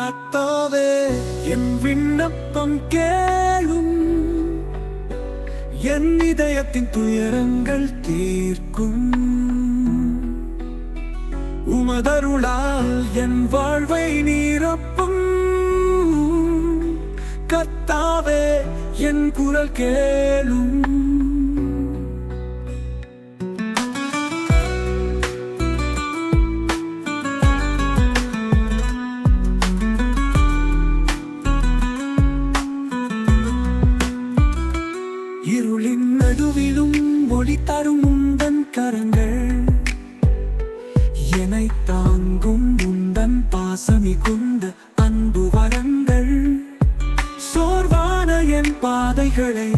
கத்தாவே என் விண்ணப்பம் கேளும். என் இதயத்தின் துயரங்கள் தீர்க்கும். உமதருளால் என் வாழ்வை நீரப்பும். கத்தாவே என் குரல் கேளும். இருளின் நடுவிலும் ஒளி தரும் உந்தன் கரங்கள். என்னை தாங்கும் உந்தன் பாசமிகுந்த அன்பு வரங்கள். சோர்வான என் பாதைகளை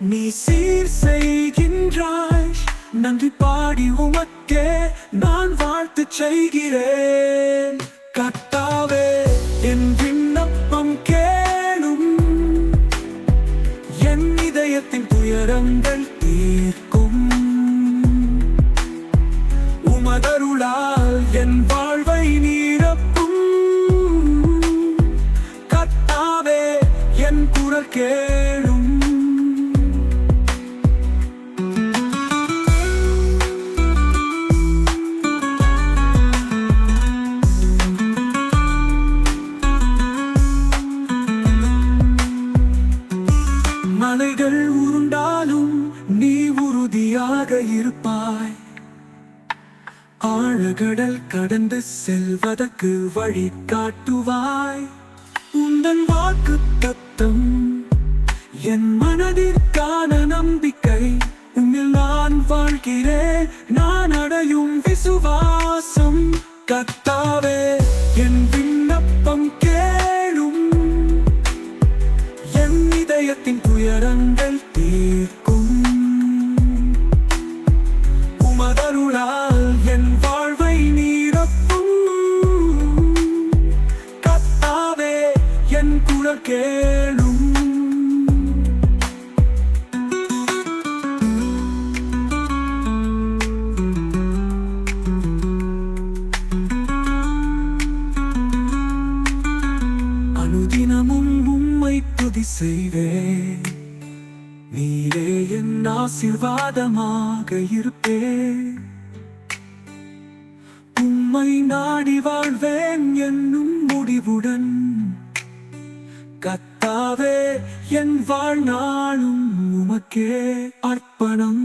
நீ சீர் செய்கின்றாய். நன்றி பாடி உமக்கே நான் வாழ்த்து செய்கிறேன். கத்தாவே இதயத்தின் துயரங்கள் தீர்க்கும். உமதருளால் என் வாழ்வை நீரப்பும். கத்தாவே என் குரல் கேளு. உறுதியாக இருப்பாய். ஆழகடல் கடந்து செல்வதற்கு வழி காட்டுவாய். உந்தன் வாக்கு தத்தம் என் மனதிற்கான நம்பிக்கை. உன்னில் நான் வாழ்கிறேன் நான் அடையும் விசுவாசம். கத்தாவே என் விண்ணப்பம் கேளும். என் இதயத்தின் துயரங்கள் உம்மை செய்வே. செய்வேன் நீரே என் ஆசிர்வாதமாக இருப்பே. உம்மை நாடி வாழ்வேன் என்னும் முடிவுடன். கத்தாவே என் வாழ்நாளும் உமக்கே அர்ப்பணம்.